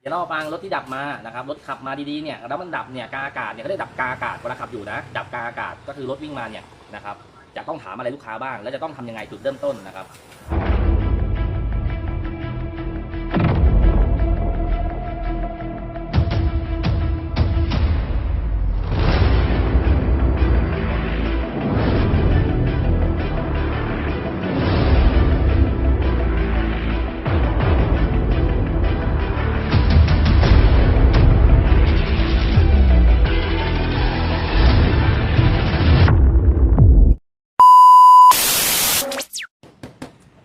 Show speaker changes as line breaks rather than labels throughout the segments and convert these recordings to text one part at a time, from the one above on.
เดี๋ยวเราฟังรถที่ดับมานะครับรถขับมาดีๆเนี่ยแล้วมันดับเนี่ยกาอากาศเนี่ยก็ได้ดับกาอากาศเวลาขับอยู่นะ ดับกาอากาศก็คือรถวิ่งมาเนี่ยนะครับจะต้องถามอะไรลูกค้าบ้าง แล้วจะต้องทำยังไงจุดเริ่มต้นนะครับ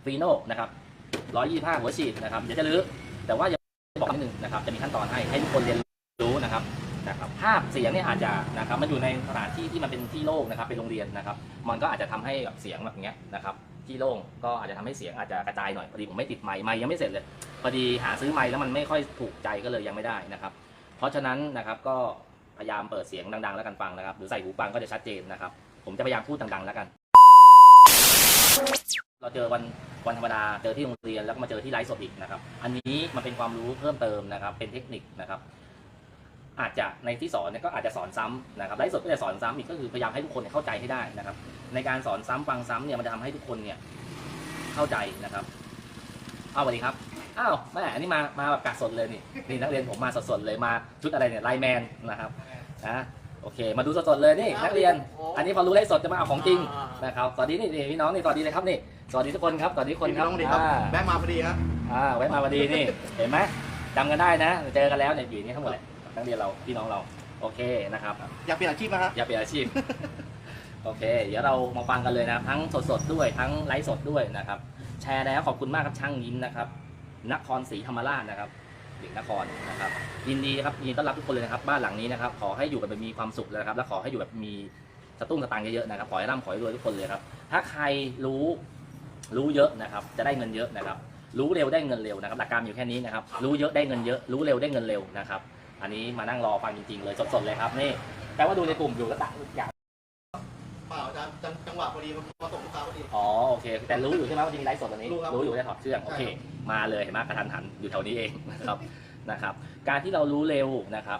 ฟีโน่นะครับ125หัวฉีดนะครับเดี๋ยวจะลื้อแต่ว่าอย่าบอกนิดนึงนะครับจะมีขั้นตอนให้ให้ทุกคนเรียนรู้นะครับนะครับภาพเสียงเนี่ยอาจจะนะครับมันอยู่ในสถานที่ที่มันเป็นที่โล่งนะครับเป็นโรงเรียนนะครับมันก็อาจจะทำให้แบบเสียงแบบเนี้ยนะครับที่โล่งก็อาจจะทำให้เสียงอาจจะกระจายหน่อยพอดีผมไม่ติดไมค์ไมค์ยังไม่เสร็จเลยพอดีหาซื้อไมค์แล้วมันไม่ค่อยถูกใจก็เลยยังไม่ได้นะครับ เพราะฉะนั้นนะครับก็พยายามเปิดเสียงดังๆ แล้วกันฟังนะครับ หรือใส่หูฟังก็จะชัดเจนนะครับ ผมจะพยายามพูดดังๆ แล้วกัน เราเจอวันวันธรรมดาเจอที่โรงเรียนแล้วก็มาเจอที่ไลฟ์สดอีกนะครับ อันนี้มันเป็นความรู้เพิ่มเติมนะครับ เป็นเทคนิคนะครับ อาจจะในที่สอนเนี่ยก็อาจจะสอนซ้ำนะครับไลฟ์สดก็จะสอนซ้ำอีกก็คือพยายามให้ทุกคนเข้าใจให้ได้นะครับ ในการสอนซ้ำฟังซ้ำเนี่ยมันจะทำให้ทุกคนเนี่ยเข้าใจนะครับอ้าวสวัสดีครับอ้าวแม่อันนี้มามาแบบกะสดเลยนี่นี่นักเรียนผมมาสดๆเลยมาชุดอะไรเนี่ยไลแมนนะครับนะโอเค มาดูสดๆเลยนี่นักเรียน อันนี้พอรู้ไลฟ์สดจะมาเอาของจริง นะครับสวัสดีนี่นี่พี่น้องนี่สวัสดีเลยครับนี่สวัสดีทุกคนครับสวัสดีทุกคนครับ
น้องดีครับ
อ่า
แวะมาพอดีครับ
อ่าไว้มาพอดีนี่ เห็นไหมจำกันได้นะ เจอกันแล้วเนี่ยอยู่นี่ทั้งหมดแหละนักเรียนเราพี่น้องเราโอเคนะครับ
อยากเปลี่ยนอาชีพนะครับ
อย่าเปลี่ยนอาชีพ โอเค เดี๋ยวเรามาฟังกันเลยนะครับ ทั้งสดๆด้วยทั้งไลฟ์สดด้วยนะครับ แชร์แล้วขอบคุณมากครับช่างยิ้มนะครับนครศรีธรรมราชนะครับเด็กนครนะครับยินดีครับยินดีต้อนรับทุกคนเลยนะครับ บ้านหลังนี้นะครับ ขอให้อยู่กันแบบมีความสุขเลยนะครับ และขอให้อยู่แบบมี สตุ้งสตางค์เยอะๆนะครับขอให้ร่ำขอให้รวยทุกคนเลยครับ ถ้าใครรู้รู้เยอะนะครับ จะได้เงินเยอะนะครับ รู้เร็วได้เงินเร็วนะครับ หลักการอยู่แค่นี้นะครับ รู้เยอะได้เงินเยอะ รู้เร็วได้เงินเร็วนะครับ อันนี้มานั่งรอฟังจริงๆเลยสดๆเลยครับนี่แปลว่าดูในกลุ่มอยู่ก็ตักอยาก
เปล่าอาจารย์จังจังหวะพอดีมาส่งลูกค้าพอดี
อ๋อโอเค แต่รู้อยู่ใช่ไหมว่าจะมีไลฟ์สดตอนนี้
รู้ครับ
รู้อยู่ได้ถอดเครื่องโอเค
ใช่ครับ
มาเลยเห็นไหมกระทันหันอยู่แถวนี้เองนะครับนะครับ การที่เรารู้เร็วนะครับ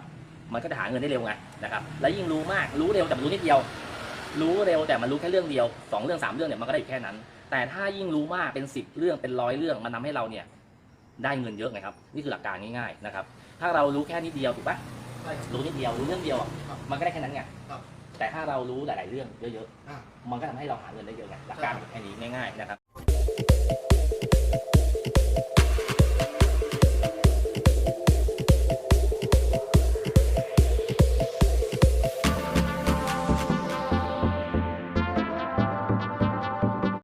มันก็จะหาเงินได้เร็วไงนะครับ แล้วยิ่งรู้มากรู้เร็วแต่มันรู้นิดเดียว รู้เร็วแต่มันรู้แค่เรื่องเดียวสองเรื่องสามเรื่องเนี่ยมันก็ได้อยู่แค่นั้น แต่ถ้ายิ่งรู้มากเป็นสิบเรื่องเป็นร้อยเรื่องมันทำให้เราเนี่ยได้เงินเยอะไงครับนี่คือหลักการง่ายๆนะครับ ถ้าเรารู้แค่นิดเดียวถูกปะ
ใช่ครับ
รู้นิดเดียวรู้เรื่องเดียวอะ
ครับ
มันก็ได้แค่นั้นไง
ครับ
แต่ถ้าเรารู้หลาย ๆ เรื่องเยอะ
อ่า
ๆมันก็ทำให้เราหาเงินได้เยอะไงหลักการแค่นี้ง่าย ๆ นะครับ